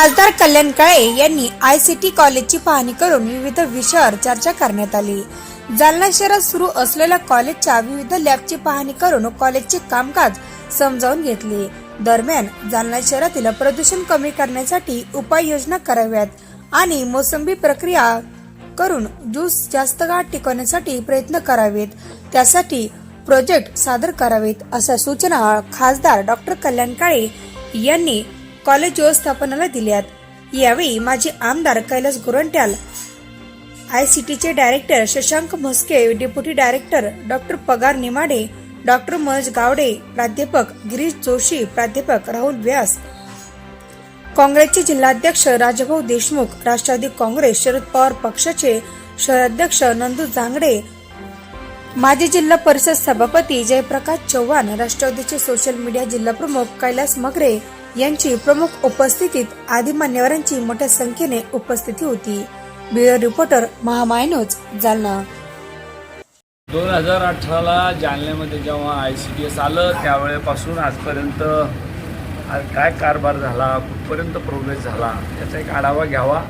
खासदार कल्याण काळे यांनी I C T कॉलेजची पाहणी करून विविध विषयावर चर्चा करण्यात आली. जालना शहरात सुरू असलेल्या कॉलेजच्या विविध लॅबची पाहणी करून कॉलेजचे कामकाज समजावून घेतले. दरम्यान जालना शहरातील प्रदूषण कमी करण्यासाठी उपाययोजना कराव्यात आणि मोसंबी प्रक्रिया करून ज्यूस जास्त काळ टिकवण्यासाठी प्रयत्न करावेत. त्यासाठी प्रोजेक्ट सादर करावेत अशा सूचना खासदार डॉक्टर कल्याण काळे यांनी कॉलेज व्यवस्थापनाला दिल्यात. यावेळी माजी आमदार कैलास गोरंट्याल आय सी टीचे director Shashank Mhaske deputy director doctor Pagar Nimade doctor Manoj Gawade प्राध्यापक गिरीश जोशी प्राध्यापक राहुल व्यास काँग्रेसचे जिल्हाध्यक्ष राजभाऊ देशमुख राष्ट्रवादी काँग्रेस शरद पवार पक्षाचे शहराध्यक्ष नंदू जांगडे माजी जिल्हा परिषद सभापती जयप्रकाश चव्हाण राष्ट्रवादीचे सोशल मीडिया जिल्हा प्रमुख कैलास मगरे यांची प्रमुख उपस्थितीत आदी मान्यवरांची मोठ्या संख्येने उपस्थिती होती. ब्युरो रिपोर्टर महामायनोज जालना. दोन हजार अठराला जालन्यामध्ये जेव्हा आय सी डी एस आलं त्यावेळेपासून आजपर्यंत आज काय कारभार झाला कुठपर्यंत प्रोग्रेस झाला याचा एक आढावा घ्यावा.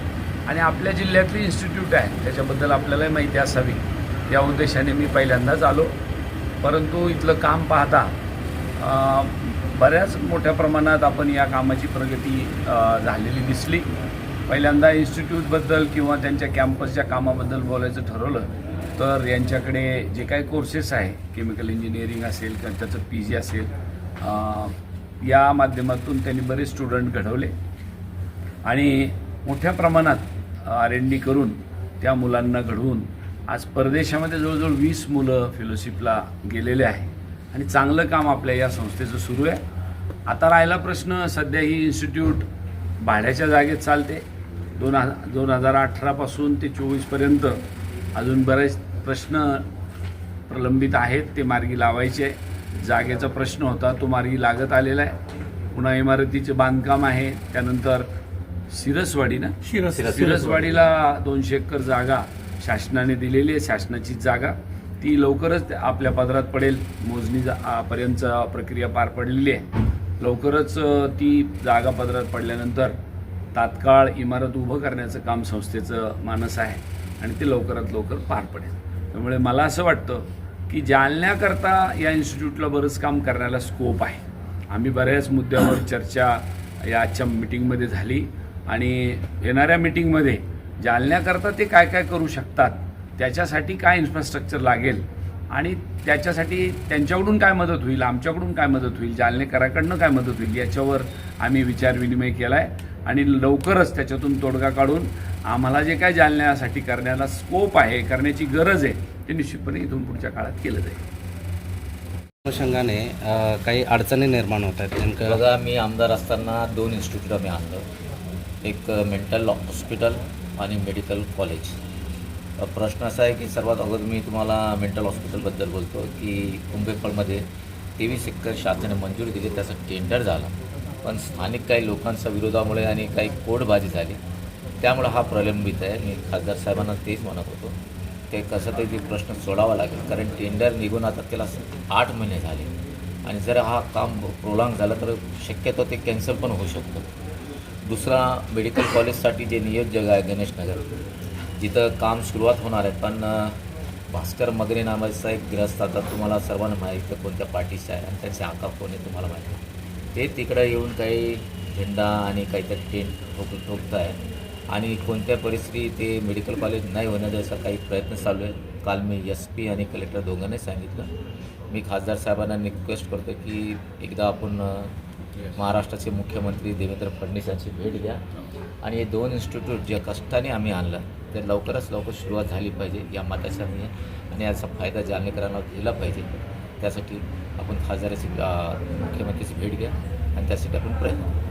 आणि आपल्या जिल्ह्यातली इन्स्टिट्यूट आहे त्याच्याबद्दल आपल्यालाही माहिती असावी. या उद्देशाने मी पहिल्यांदाच आलो. परंतु इथलं काम पाहता बऱ्याच मोठ्या प्रमाणात आपण या कामाची प्रगती झालेली दिसली. पहिल्यांदा इन्स्टिट्यूटबद्दल किंवा त्यांच्या कॅम्पसच्या कामाबद्दल बोलायचं ठरवलं तर यांच्याकडे जे काही कोर्सेस आहे केमिकल इंजिनिअरिंग असेल किंवा त्याचं पी जी असेल या माध्यमातून त्यांनी बरेच स्टुडंट घडवले. आणि मोठ्या प्रमाणात आर एन डी करून त्या मुलांना घडवून आज परदेशामध्ये जवळजवळ वीस मुलं फेलोशिपला गेलेले आहे आणि चांगलं काम आपल्या या संस्थेचं सुरू आहे. आता राहिला प्रश्न सध्या ही इन्स्टिट्यूट भाड्याच्या जागेत चालते. दोन ह दोन हजार अठरापासून ते चोवीसपर्यंत अजून बरेच प्रश्न प्रलंबित आहेत ते मार्गी लावायचे आहे. जागेचा प्रश्न होता तो मार्गी लागत आलेला आहे. पुन्हा इमारतीचे बांधकाम आहे त्यानंतर सिरसवाडी ना सिरसवाडीला दोनशे एकर जागा शासनाने दिलेली आहे शासनाची जागा. ती लवकरच त्या- आपल्या पदरात पडेल. मोजणी पर्यंत प्रक्रिया पार पडलेली आहे. लवकरच ती जागा पदरात पडल्यानंतर तात्काळ इमारत उभं करण्याचं काम संस्थेचं मानस आहे आणि ते लवकरात लवकर पार पडेल. त्यामुळे मला असं वाटतं की जालन्याकरता या इन्स्टिट्यूटला बरंच काम करण्याला स्कोप आहे. आम्ही बऱ्याच मुद्द्यावर चर्चा या आजच्या मिटिंगमध्ये झाली आणि येणाऱ्या मिटिंगमध्ये जालन्याकरता ते काय काय करू शकतात त्याच्यासाठी काय इन्फ्रास्ट्रक्चर लागेल? आणि त्याच्यासाठी त्यांच्याकडून काय मदत होईल? आमच्याकडून काय मदत होईल? जालनेकराकडनं काय मदत होईल? याच्यावर आम्ही विचारविनिमय केला आहे आणि लवकरच त्याच्यातून तोडगा काढून आम्हाला जे काय जालन्यासाठी करण्याला स्कोप आहे करण्याची गरज आहे ते निश्चितपणे इथून पुढच्या काळात केलं जाईल. अनुषंगाने काही अडचणी निर्माण होत आहेत नेमकं? बघा मी आमदार असताना दोन इन्स्टिट्यूट आम्ही आणलं. एक मेंटल हॉस्पिटल आणि मेडिकल कॉलेज प्रश्न असा आहे की सर्वात अगोदर मी तुम्हाला मेंटल हॉस्पिटलबद्दल बोलतो की कुंभेफळमध्ये तेवीस एकर शासनाने मंजुरी दिली त्याचं टेंडर झाला. पण स्थानिक काही लोकांच्या विरोधामुळे आणि काही कोडबाजी झाली. त्यामुळं हा प्रलंबित आहे. मी खासदार साहेबांना तेच म्हणत होतो. ते कसं तरी ते प्रश्न सोडावा लागेल. कारण टेंडर निघून आता त्याला आठ महिने झाले. आणि जर हा काम प्रोलॉंग झालं तर शक्यतो ते कॅन्सल पण होऊ शकतो. दुसरा मेडिकल कॉलेजसाठी जे नियोजक आहे गणेश जिथं काम सुरुवात होणार आहे. पण भास्कर मगरे नावाचा एक ग्रस्त आता तुम्हाला सर्वांना माहीत आहे कोणत्या पार्टीचा आहे आणि त्याचे आका कोण आहे तुम्हाला माहिती आहे. ते तिकडं येऊन काही झेंडा आणि काहीतरी टेंट ठोक ठोकत आहे आणि कोणत्या परिस्थितीत ते मेडिकल कॉलेज नाही होणार असा काही प्रयत्न चालू आहे. काल मी एस पी आणि कलेक्टर दोघांनाही सांगितलं. मी खासदार साहेबांना रिक्वेस्ट करतो की एकदा आपण महाराष्ट्राचे मुख्यमंत्री देवेंद्र फडणवीस यांची भेट घ्या. आणि हे दोन इन्स्टिट्यूट जे कष्टाने आम्ही आणलं. तर लवकरच लवकर सुरुवात झाली पाहिजे. या मताचा आहे आणि याचा फायदा जालनेकरांना दिला पाहिजे. त्यासाठी आपण खासदाराची मुख्यमंत्र्याची भेट घ्या आणि त्यासाठी आपण प्रयत्न करू.